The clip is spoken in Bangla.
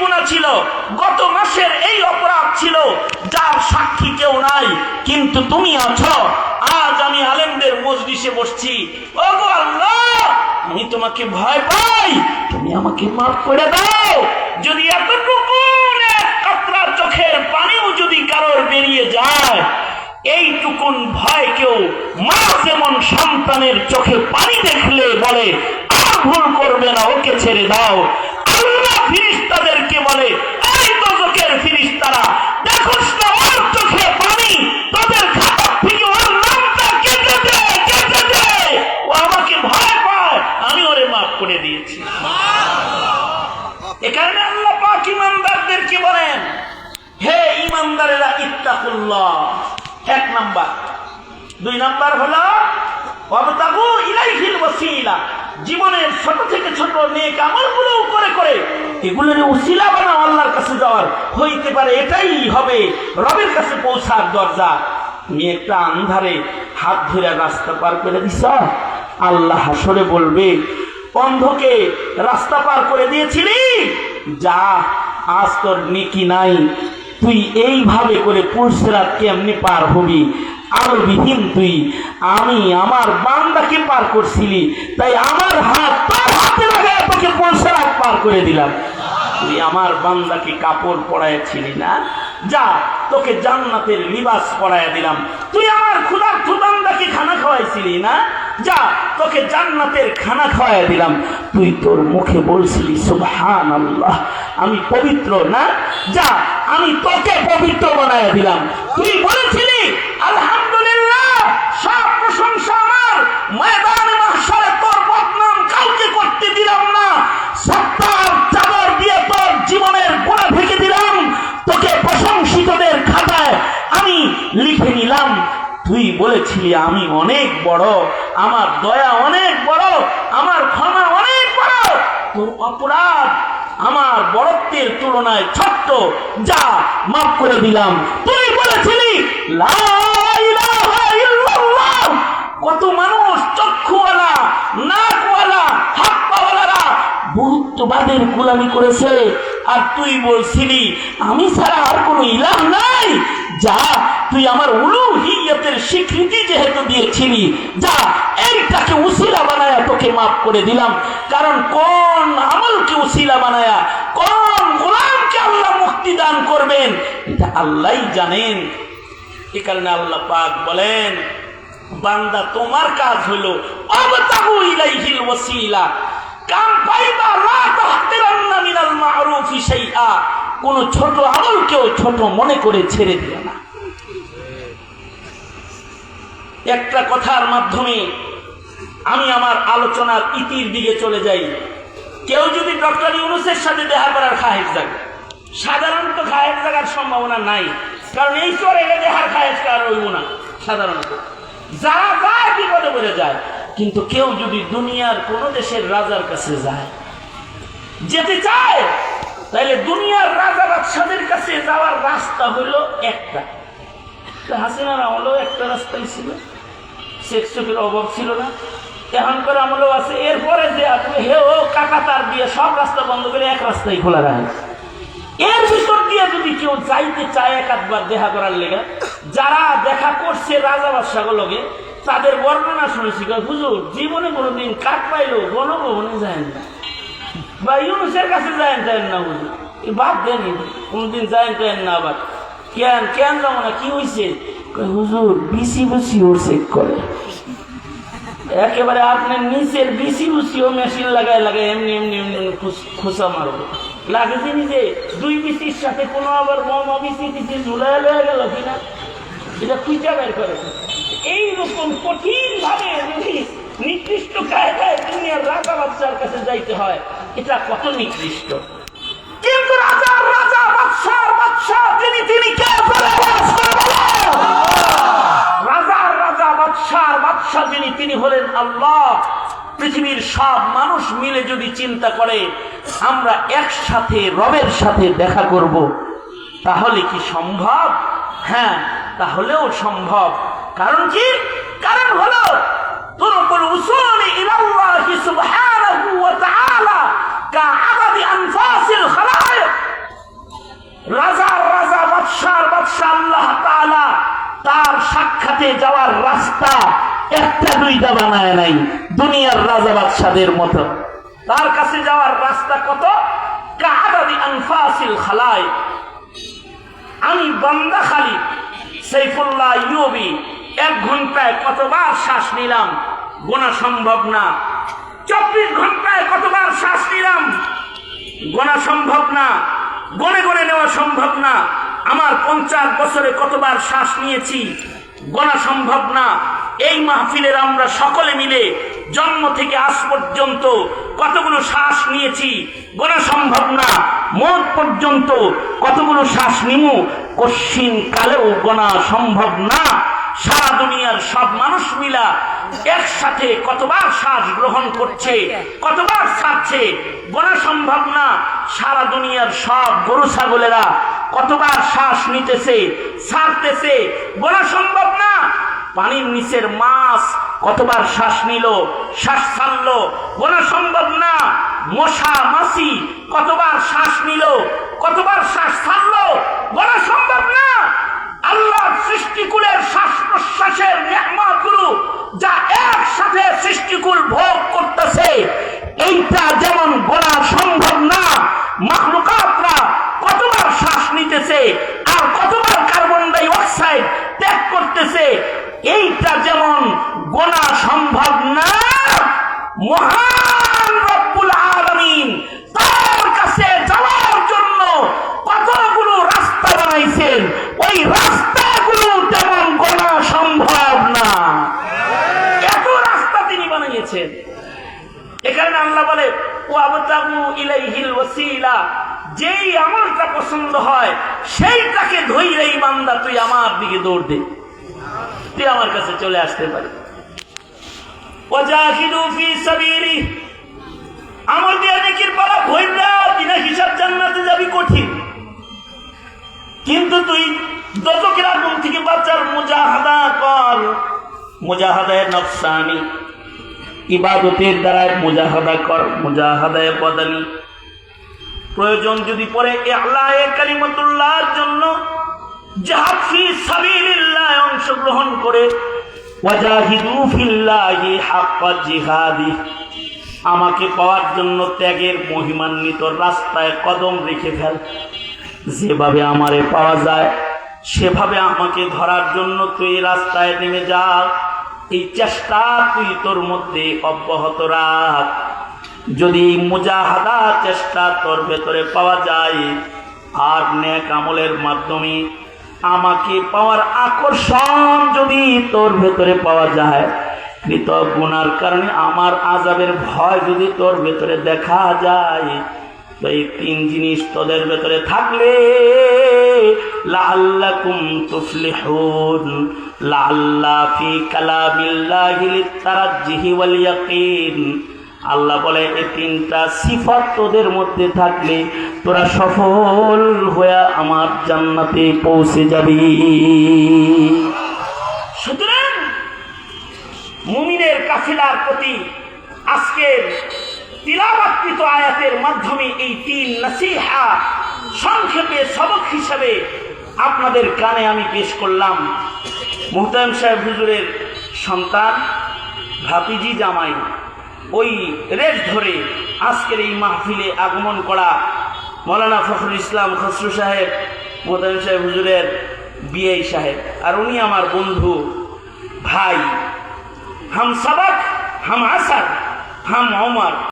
গুণা ছিল। গত মাসের এই অপরাধ ছিল। যার সাক্ষী কেউ নাই, কিন্তু তুমি আছো। আজ আমি আলেমদের মজলিসে বসছি। ও গো আল্লাহ, আমি তোমাকে ভয় পাই। তুমি আমাকে মাফ করে দাও। যদি এতটুকু চোখের পানিও যদি কারোর বেরিয়ে যায়, এইটুকুন ভয় কেউ মা যেমন সন্তানের চোখে পানি দেখলে বলে, আর ভুল করবে না, ওকে ছেড়ে দাও। আল্লাহ ফিরিস্তাদেরকে বলে, এই দোজকের তোদের খাতার থেকে ও আমাকে ভয় পায়, আমি ওরে মাফ করে দিয়েছি। এখানে আল্লাহ পাক ইমানদারদেরকে বলেন, হে ইমানদারেরা, ইত্তাকুল্লাহ। এক নাম্বার। দুই নাম্বার হলো অবতাগু ইলাইহিল ওসিলা। জীবনের ছোট থেকে ছোট নেক আমলগুলো করে করে এগুলোর উসিলা বানাও আল্লাহর কাছে যাওয়ার। হইতে পারে এটাই হবে রবের কাছে পৌঁছার দরজা। তুমি একটা আন্ধারে হাত ধরে রাস্তা পার করে দিছ আল্লাহ হাসরে বলবে অন্ধকে রাস্তা পার করে দিয়েছিলি? যা, আজ তোর নেকি নাই। তুই এইভাবে করে পুরুষরাত কেমনি পার হবি? আরও বিহীন তুই। আমি আমার বান্দাকে পার করছিলি, তাই আমার হাত তোর হাতে লাগায় তোকে পুরুষরাত পার করে দিলাম। তুই আমার বান্দাকে কাপড় পরাইছিলি না? যা, তোকে জান্নাতের লিবাস পরাইয়া দিলাম। তুই আমার ক্ষুধার্থ বান্দাকে খানা খাওয়াইছিলি না? যা, তোকে জান্নাতের খানা খাওয়াই দিলাম। তুই তোর মুখে বলছিলি সুবহান আল্লাহ আমি পবিত্র না? যা, আমি তোকে পবিত্র বানায় দিলাম। তুই বলেছিলি, আলহামদুলিল্লাহ, সব প্রশংসা আমার। ময়দানে মাহশারে তোর বদনাম কাউকে করতে দিলাম না সত্তার চাদর দিয়ে তোর জীবনের গোড়া ঢেকে দিলাম তোকে প্রশংসিতদের খাতায় আমি লিখে নিলাম তুই বলেছিলি আমি অনেক বড়, আমার দয়া অনেক বড়, আমার ক্ষমা অনেক বড়। তোর অপরাধ আমার বড়ত্বের তুলনায় ছোট্ট, যা মাফ করে দিলাম। তুই বলেছিলি কত মানুষ চক্ষুওয়ালা, নাকওয়ালা হাত পাওয়ালারা বহুত্ববাদের গোলামি করেছে। আর তুই বলছিলি, আমি ছাড়া আর কোনো ইলাহ নাই, যা তুই আমার উলুহিয়তের স্বীকৃতি যেহেতু দিয়েছিলি, যা এইটাকে উসিলা বানায়া তোকে মাফ করে দিলাম। কারণ কোন আমলকে উসিলা বানায়া, কোন গোলামকে আল্লাহ মুক্তি দান করবেন, এটা আল্লাহই জানেন। এ কারণে আল্লাহ পাক বলেন, বান্দা তোমার কাজ হলো কোন ছোট আমলকেও ছোট মনে করে ছেড়ে দিও না। একটা কথার মাধ্যমে আমি আমার আলোচনার ইতির দিকে চলে যাই। কেউ যদি ডক্টর ইউনুসের সাথে দেখা করার খাহেজ থাকে সাধারণত খাহেজ থাকার সম্ভাবনা নাই। কারণ এই চরে এলে দেহার খাহেজ কার হইব না, সাধারণত। যারা যায় বিপদে পড়ে যায়। কিন্তু কেউ যদি দুনিয়ার কোন দেশের রাজার কাছে যায়, যেতে চায় তাহলে দুনিয়ার রাজা বাদশাদের কাছে যাওয়ার রাস্তা হইল একটা হাসিনার আমলেও একটা রাস্তাই ছিল। শেখ সুফির অভাব ছিল না। এখনকার আমলেও আছে। এরপরে যে আপনি হে ও কাকা তার দিয়ে সব রাস্তা বন্ধ করে এক রাস্তাই খোলা রাখে। এর ভিতর দিয়ে যদি কেউ যাইতে চায় এক আধবার দেখা করার লেগে, যারা দেখা করছে রাজা বাদশাগুলোকে তাদের বর্ণনা শুনেছি হুজুর, জীবনে কোনোদিন কাঠ পাইলো গণভবনে যায় না। বা ইউনুসের কাছে যায় যায় না, হুজুর। বাদ দেন কোনদিন যায় না আবার। কেন কেন যাব না কি হয়েছে হুজুর বিসি বুসি ওর চেক করে। একেবারে আপনার নিচের বিসি বুসিও মেশিন লাগায় লাগায় এমনি এমনি এমনি খুস- মারবো লাগে যিনি যে দুই বিসির সাথে কোনো আবার মম বিসি টিসি ঝুলাই লয়ে গেল কিনা? এটা খুঁজা বের করে। এইরকম কঠিন ভাবে যদি নিকৃষ্ট কায়দায় দুনিয়ার রাজা বাচ্চার কাছে যাইতে হয়, এটা কত নিকৃষ্ট? বাদশাহ যিনি, তিনি হলেন আল্লাহ। পৃথিবীর সব মানুষ মিলে যদি চিন্তা করে, আমরা একসাথে রবের সাথে দেখা করব, তাহলে কি সম্ভব? হ্যাঁ তাহলেও সম্ভব। কারণ কি? কারণ হলো তার সাক্ষাতে যাওয়ার রাস্তা একটা দুইটা বানায় নাই, দুনিয়ার রাজা বাদশাদের মতো। তার কাছে যাওয়ার রাস্তা কত? কাহাদি আনফাসিল খালায়। আমি বান্দা খালি, সাইফুল্লাহ ইউবি, এক ঘন্টায় কতবার শ্বাস নিলাম? গোনা সম্ভব না। চব্বিশ ঘন্টায় কতবার শ্বাস নিলাম? গোনা সম্ভব না। গনে গনে নেওয়া সম্ভব না। আমার পঞ্চাশ বছরে কতবার শ্বাস নিয়েছি? গোনা সম্ভব না। এই মাহফিলের আমরা সকলে মিলে জন্ম থেকে আজ পর্যন্ত কতগুলো শ্বাস নিয়েছি? গোনা সম্ভব না। মত পর্যন্ত কতগুলো শ্বাস নিমু? কশিন কালেও গোনা সম্ভব না। সারা দুনিয়ার সব মানুষ মিলা একসাথে কতবার শ্বাস গ্রহণ করছে, কতবার ছাড়ছে, গোনা সম্ভব না। সারা দুনিয়ার সব গরু ছাগলেরা কতবার শ্বাস নিতেছে, ছাড়তেছে, গোনা সম্ভব না। পানির নিচের মাছ কতবার শ্বাস নিল, শ্বাস ছাড়লো, গোনা সম্ভব না। মশা, মাছি কতবার শ্বাস নিল, কতবার শ্বাস ছাড়লো, গোনা সম্ভব না। আল্লাহ সৃষ্টিকুলের শ্বাস প্রশ্বাসেরগুলো যা একসাথে সৃষ্টিকুল ভোগ করতেছে, এইটা যেমন গোনা সম্ভব না, মাখলুকাতরা কতবার শ্বাস নিতেছে আর কতবার কার্বন ডাই অক্সাইড ত্যাগ করতেছে এইটা যেমন গোনা সম্ভব না, মহান রব্বুল আলামিন তার কাছে যাওয়ার জন্য কতগুলো রাস্তা বানাইছেন, ওই রাস্তাগুলো তেমন গোনা সম্ভব না। এত রাস্তা তিনি বানিয়েছেন। এখানে আল্লাহ বলে ও আবতাগু ইলাইহিল ওয়াসিলা যেই আমলটা পছন্দ হয়, সেইটাকে ধইরেই বান্দা তুই আমার দিকে দৌড় দে। তুই আমার কাছে চলে আসতে পারি। বিনা হিসাব জান্নাতে যাবি কঠিন। কিন্তু তুই আগুন থেকে মুজাহাদা কর। মুজাহাদায় নফসানি ইবাদতের দ্বারায় মুজাহাদা কর, মুজাহাদায় বদানি প্রয়োজন যদি পরে আল্লাহ কালিমতুল্লাহর জন্য অংশগ্রহণ করে জিহাদি। আমাকে পাওয়ার জন্য ত্যাগের মহিমান্বিত রাস্তায় কদম রেখে ফেল। যেভাবে আমারে পাওয়া যায়, সেভাবে আমাকে ধরার জন্য তুই রাস্তায় নেমে যা। এই চেষ্টা তুই তোর মধ্যে অব্যাহত রাখ। যদি মুজাহাদা চেষ্টা তোর ভেতরে পাওয়া যায়, আর নেক আমলের মাধ্যমে আমাকে পাওয়ার আকর্ষণ যদি তোর ভেতরে পাওয়া যায় কৃত গুনার কারণে আমার আজাবের ভয় যদি তোর ভেতরে দেখা যায়, তো এই তিন জিনিস তোদের ভেতরে থাকলে লাল্লা ফি কালামিল্লাহি আল্লাহ বলে এই তিনটা সিফাত তোদের মধ্যে থাকলে তোরা সফল হয়ে আমার জান্নাতে পৌঁছে যাবি। সুতরাং মুমিনের কাফিলার প্রতি আজকের তিলাবাকৃত আয়াতের মাধ্যমে এই তিন নাসিহা সংক্ষেপে সবক হিসাবে আপনাদের কানে আমি পেশ করলাম। মোহতাম সাহেব হুজুরের সন্তান, ভাতিজি, জামাই। ওই রেট ধরে আজকের এই মাহফিলে আগমন করা মৌলানা ফখরুল ইসলাম খসরু সাহেব মোহতাম সাহেব হুজুরের বিআই সাহেব, আর উনি আমার বন্ধু ভাই। হাম সাবাক, হাম আসাদ, হাম অমর